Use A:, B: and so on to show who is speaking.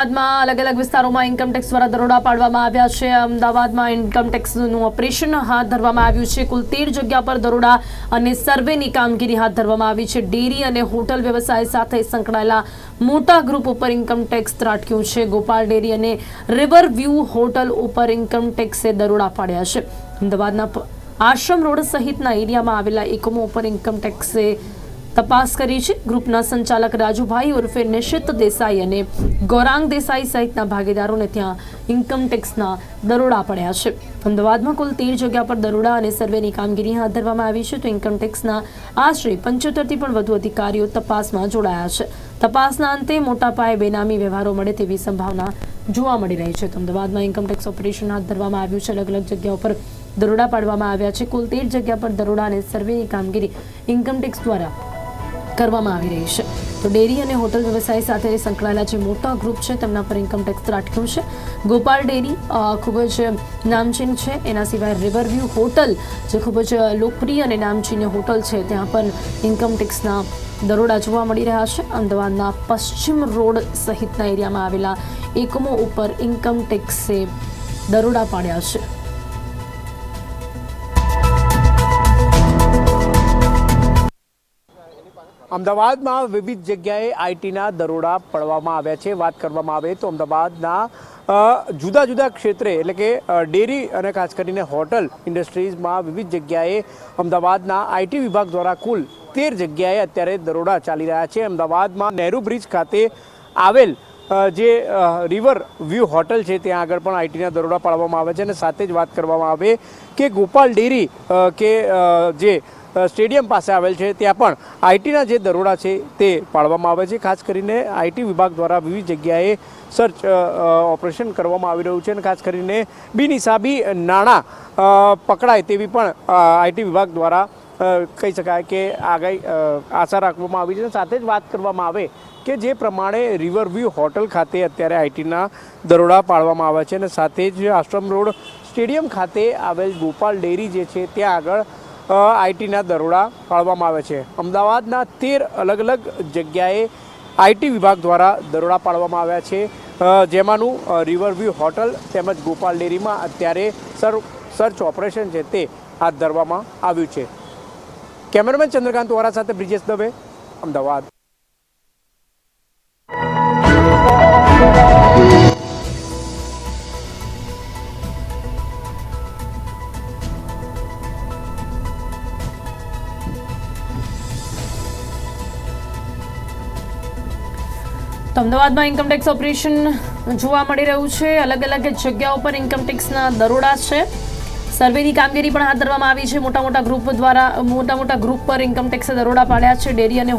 A: અમદાવાદમાં અલગ અલગ વિસ્તારોમાં ઇન્કમટેક્સ દ્વારા દરોડા પાડવામાં આવ્યા છે. અમદાવાદમાં ઇન્કમટેક્સનું ઓપરેશન હાથ ધરવામાં આવ્યું છે. કુલ તેર જગ્યા પર દરોડા અને સર્વેની કામગીરી હાથ ધરવામાં આવી છે. ડેરી અને હોટલ વ્યવસાય સાથે સંકળાયેલા મોટા ગ્રુપ ઉપર ઇન્કમટેક્સ ત્રાટક્યું છે. ગોપાલ ડેરી અને રિવર વ્યૂ હોટલ ઉપર ઇન્કમટેક્સે દરોડા પાડ્યા છે. અમદાવાદના આશ્રમ રોડ સહિતના એરિયામાં આવેલા એકમો ઉપર ઇન્કમટેક્સે તપાસ કરી છે. ગ્રુપના સંચાલક રાજુભાઈ ઉર્ફે નિશિત દેસાઈ અને ગૌરાંગ દેસાઈ સહિતના ભાગીદારોને ત્યાં ઇન્કમટેક્સના દરોડા પડ્યા છે. અમદાવાદમાં કુલ તેર જગ્યા પર દરોડા અને સર્વેની કામગીરી હાથ ધરવામાં આવી છે. તો ઇન્કમટેક્સના આશરે પંચોતેરથી પણ વધુ અધિકારીઓ તપાસમાં જોડાયા છે. તપાસના અંતે મોટા પાયે બેનામી વ્યવહારો મળે તેવી સંભાવના જોવા મળી રહી છે. તો અમદાવાદમાં ઇન્કમટેક્સ ઓપરેશન હાથ ધરવામાં આવ્યું છે. અલગ અલગ જગ્યાઓ પર દરોડા પાડવામાં આવ્યા છે. કુલ તેર જગ્યા પર દરોડા અને સર્વેની કામગીરી ઇન્કમટેક્સ દ્વારા કરવામાં આવી રહી છે. તો ડેરી અને હોટલ વ્યવસાય સાથે સંકળાયેલા જે મોટા ગ્રુપ છે, તેમના પર ઇન્કમટેક્સ ત્રાટક્યું છે. ગોપાલ ડેરી ખૂબ જ નામચીન છે. એના સિવાય રિવરવ્યૂ હોટલ જે ખૂબ જ લોકપ્રિય અને નામચીન હોટલ છે, ત્યાં પણ ઇન્કમટેક્સના દરોડા જોવા મળી રહ્યા છે. અમદાવાદના પશ્ચિમ રોડ સહિતના એરિયામાં આવેલા એકમો ઉપર ઇન્કમટેક્સે દરોડા પાડ્યા છે.
B: અમદાવાદમાં વિવિધ જગ્યાએ આઈટીના દરોડા પડવામાં આવ્યા છે. વાત કરવામાં આવે તો અમદાવાદના જુદા જુદા ક્ષેત્રે એટલે કે ડેરી અને ખાસ કરીને હોટલ ઇન્ડસ્ટ્રીઝમાં વિવિધ જગ્યાએ અમદાવાદના આઈટી વિભાગ દ્વારા કુલ તેર જગ્યાએ અત્યારે દરોડા ચાલી રહ્યા છે. અમદાવાદમાં નહેરુ બ્રિજ ખાતે આવેલ જે રિવર વ્યૂ હોટલ છે, ત્યાં આગળ પણ આઈટીના દરોડા પાડવામાં આવે છે. અને સાથે જ વાત કરવામાં આવે કે ગોપાલ ડેરી કે જે સ્ટેડિયમ પાસે આવેલ છે. ત્યાં પણ આઈટીના જે દરોડા છે તે પાડવામાં આવે છે. ખાસ કરીને આઈટી વિભાગ દ્વારા વિવિધ જગ્યાએ સર્ચ ઓપરેશન કરવામાં આવી રહ્યું છે અને ખાસ કરીને બિનહિસાબી નાણાં પકડાય તેવી પણ આઈટી વિભાગ દ્વારા કહી શકાય કે આગાહી આશા રાખવામાં આવી છે સાથે જ વાત કરવામાં આવે કે જે પ્રમાણે રિવરવ્યૂ હોટલ ખાતે અત્યારે આઈટીના દરોડા પાડવામાં આવ્યા છે અને સાથે જ આશ્રમ રોડ સ્ટેડિયમ ખાતે આવેલ ગોપાલ ડેરી જે છે, ત્યાં આગળ આઈટીના દરોડા પાડવામાં આવે છે. અમદાવાદના તેર અલગ અલગ જગ્યાએ આઈટી વિભાગ દ્વારા દરોડા પાડવામાં આવ્યા છે. જેમાંનું રિવરવ્યૂ હોટલ તેમજ ગોપાલ ડેરીમાં અત્યારે સર, સર્ચ ઓપરેશન છે તે હાથ ધરવામાં આવ્યું છે. કેમેરામેન ચંદ્રકાંત વોરા સાથે બ્રિજેશ દવે, અમદાવાદ.
A: તો અમદાવાદમાં ઇન્કમટેક્સ ઓપરેશન જોવા મળી રહ્યું છે. અલગ અલગ જગ્યાઓ પર ઇન્કમટેક્સના દરોડા છે. સર્વેની કામગીરી પણ હાથ ધરવામાં આવી છે. મોટા મોટા ગ્રુપ દ્વારા, મોટા મોટા ગ્રુપ પર ઇન્કમટેક્સે દરોડા પાડ્યા છે. ડેરી અને